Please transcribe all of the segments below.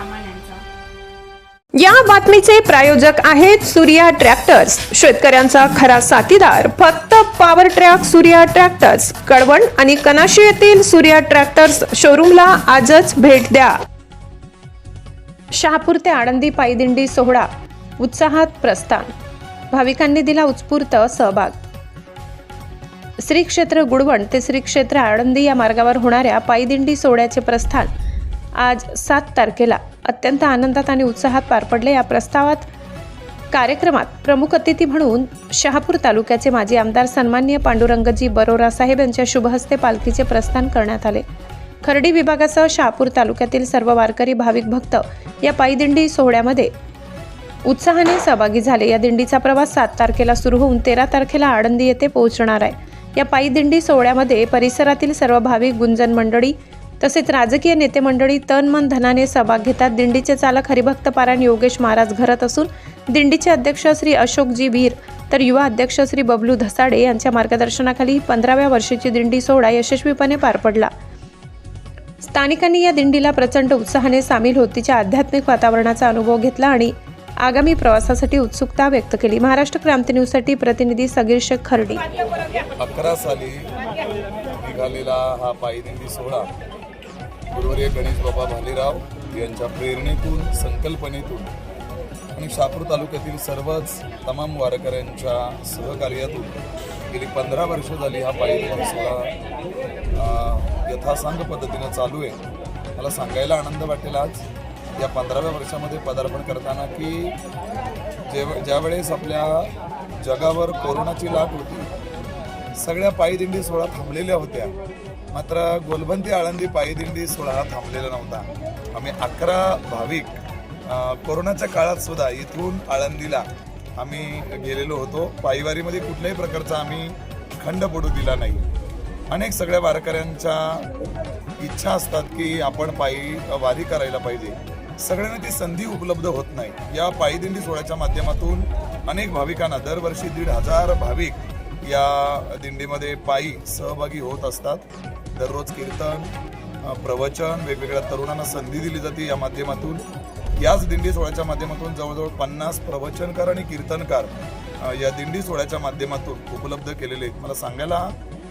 सर्वसामान्यांचा या बातमीचे प्रायोजक आहेत सूर्या ट्रॅक्टर्स शेतकऱ्यांचा खरा साथीदार फक्त power track Surya tractors Kalwan आणि कनाशी येथील सूर्या ट्रॅक्टर्स शोरूमला आजच भेट द्या. शहापूर ते आळंदी पायदिंडी सोहळा. उत्साहात प्रस्थान. भाविकांनी दिला उत्स्फूर्त सहभाग. श्री क्षेत्र गुडवण ते श्री क्षेत्र आळंदी या मार्गावर होणाऱ्या पायदिंडी सोहळ्याचे प्रस्थान. आज सात तारखेला अत्यंत आनंदात आणि उत्साहात पार पडले या प्रस्तावात कार्यक्रमात प्रमुख अतिथी म्हणून शहापूर तालुक्याचे माजी आमदार सन्मान्य पांडुरंगजी बरोरा साहेब यांच्या शुभहस्ते पालखीचे प्रस्थान करण्यात आले. खर्डी विभागासह शहापूर तालुक्यातील सर्व वारकरी भाविक भक्त या पायदिंडी सोहळ्यामध्ये उत्साहाने सहभागी झाले. या दिंडीचा प्रवास सात तारखेला सुरू होऊन तेरा तारखेला आळंदी येथे पोहोचणार आहे. या पायी दिंडी सोहळ्यामध्ये परिसरातील सर्व भाविक गुंजन मंडळी तसेच राजकीय नेते मंडळी तन मन धनाने सहभाग घेतात. दिंडीचे चालक हरिभक्त पारायण योगेश महाराज घरत असून दिंडीचे अध्यक्ष श्री अशोकजी वीर तर युवा अध्यक्ष श्री बबलू धसाडे यांच्या मार्गदर्शनाखाली पंधराव्या वर्षीची दिंडी सोहळा यशस्वीपणे पार पडला. स्थानिकांनी या दिंडीला प्रचंड उत्साहाने सामील होत तिच्या आध्यात्मिक वातावरणाचा अनुभव घेतला आणि आगामी प्रवासासाठी उत्सुकता व्यक्त केली. महाराष्ट्र क्रांती न्यूजसाठी प्रतिनिधी सगीर शेख खर्डी. अकरा साली निघालेला हा पायदिंडी सोहळा गुरुवर्य गणेश बाबा भालेराव यांच्या प्रेरणेतून संकल्पनेतून आणि शापूर तालुक्यातील सर्वच तमाम वारकऱ्यांच्या सहकार्यातून गेली पंधरा वर्ष झाली हा पायी सोहळा यथासांग पद्धतीनं चालू आहे. मला सांगायला आनंद वाटेल आज या पंधराव्या वर्षामध्ये पदार्पण करताना की जेव ज्यावेळेस आपल्या जगावर कोरोनाची लाट होती सगळ्या पायदिंडी सोहळा थांबलेल्या होत्या. मात्र गोलबंदी आळंदी पायदिंडी सोहळा हा थांबलेला नव्हता. आम्ही अकरा भाविक कोरोनाच्या काळात सुद्धा इथून आळंदीला आम्ही गेलेलो होतो. पायवारीमध्ये कुठल्याही प्रकारचा आम्ही खंड पडू दिला नाही. अनेक सगळ्या वारकऱ्यांच्या इच्छा असतात की आपण पायी वारी करायला पाहिजे. सगळ्यांना ती संधी उपलब्ध होत नाही. या पायीदिंडी सोहळ्याच्या माध्यमातून अनेक भाविकांना दरवर्षी दीड हजार भाविक या दिंडीमध्ये पायी सहभागी होत असतात. दररोज कीर्तन प्रवचन वेगवेगळ्या तरुणांना संधी दिली जाते या माध्यमातून. याच दिंडी सोहळ्याच्या माध्यमातून जवळजवळ पन्नास प्रवचनकार आणि कीर्तनकार या दिंडी सोहळ्याच्या माध्यमातून उपलब्ध केलेले आहेत. मला सांगायला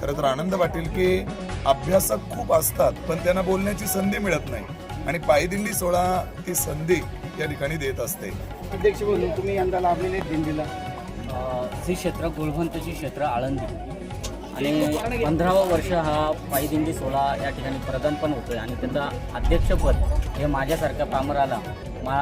खरं तर आनंद वाटेल की अभ्यासक खूप असतात पण त्यांना बोलण्याची संधी मिळत नाही. आणि पायदिंडी सोहळा ती संधी या ठिकाणी देत असते. अध्यक्ष बोलून तुम्ही यंदा लाभलेले दिंडीला. हे श्री क्षेत्र गोलभंतची क्षेत्र आळंदी. आणि पंधरावं वर्ष हा पायदिंडी सोहळा या ठिकाणी प्रदान पण होतो आहे आणि त्याचं अध्यक्षपद हे माझ्यासारख्या पामराला मा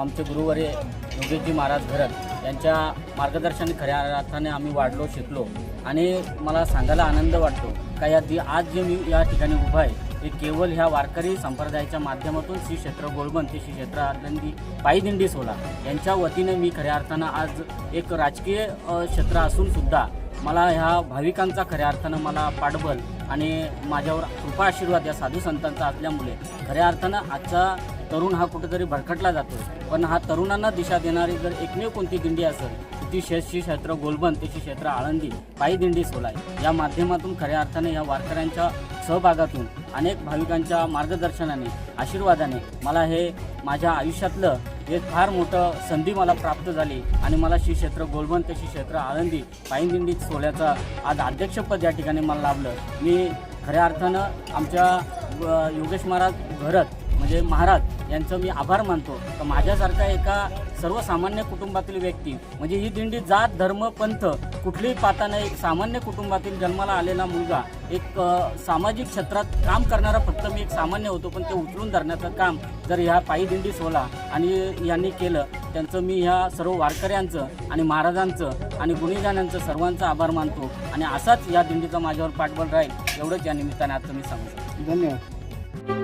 आमचे गुरुवारे योगेशजी महाराज घरत यांच्या मार्गदर्शन खऱ्या अर्थाने आम्ही वाढलो शिकलो. आणि मला सांगायला आनंद वाटतो का या आज जे मी या ठिकाणी उभा आहे ते केवळ ह्या वारकरी संप्रदायाच्या माध्यमातून श्री क्षेत्र गोळबंद ते श्री क्षेत्र आनंदी पायदिंडी सोला. यांच्या वतीनं मी खऱ्या अर्थानं आज एक राजकीय क्षेत्र असून सुद्धा मला ह्या भाविकांचा खऱ्या अर्थानं मला पाठबल आणि माझ्यावर कृपा आशीर्वाद या साधू संतांचा असल्यामुळे खऱ्या अर्थानं आजचा तरुण हा कुठेतरी भरकटला जातो पण हा तरुणांना दिशा देणारी जर एकमेव कोणती दिंडी असेल ती शे क्षेत्र गोलबंद त्याची क्षेत्र आळंदी पायी दिंडी सोलाय. या माध्यमातून खऱ्या अर्थाने या वारकऱ्यांच्या सहभागातून अनेक भाविकांच्या मार्गदर्शनाने आशीर्वादाने मला हे माझ्या आयुष्यातलं एक फार मोठं संधी मला प्राप्त झाली आणि मला श्री क्षेत्र गोलबन ते श्री क्षेत्र आळंदी पायी दिंडी सोहळ्याचं आज अध्यक्षपद या ठिकाणी मला लाभलं. मी खऱ्या अर्थानं आमच्या योगेश महाराज घरत म्हणजे महाराज यांचं मी आभार मानतो. तर माझ्यासारखा एका सर्वसामान्य कुटुंबातील व्यक्ती म्हणजे ही दिंडी जात धर्म पंथ कुठलीही पाताने एक सामान्य कुटुंबातील जन्माला आलेला मुलगा एक सामाजिक क्षेत्रात काम करणारा फक्त मी एक सामान्य होतो पण ते उचलून धरण्याचं काम जर ह्या पायी दिंडी सोला आणि यांनी केलं त्यांचं मी ह्या सर्व वारकऱ्यांचं आणि महाराजांचं आणि गुणीजनांचं सर्वांचा आभार मानतो आणि असाच या दिंडीचा माझ्यावर पाठबळ राहील एवढंच या निमित्ताने आता मी सांगू शकतो. धन्यवाद.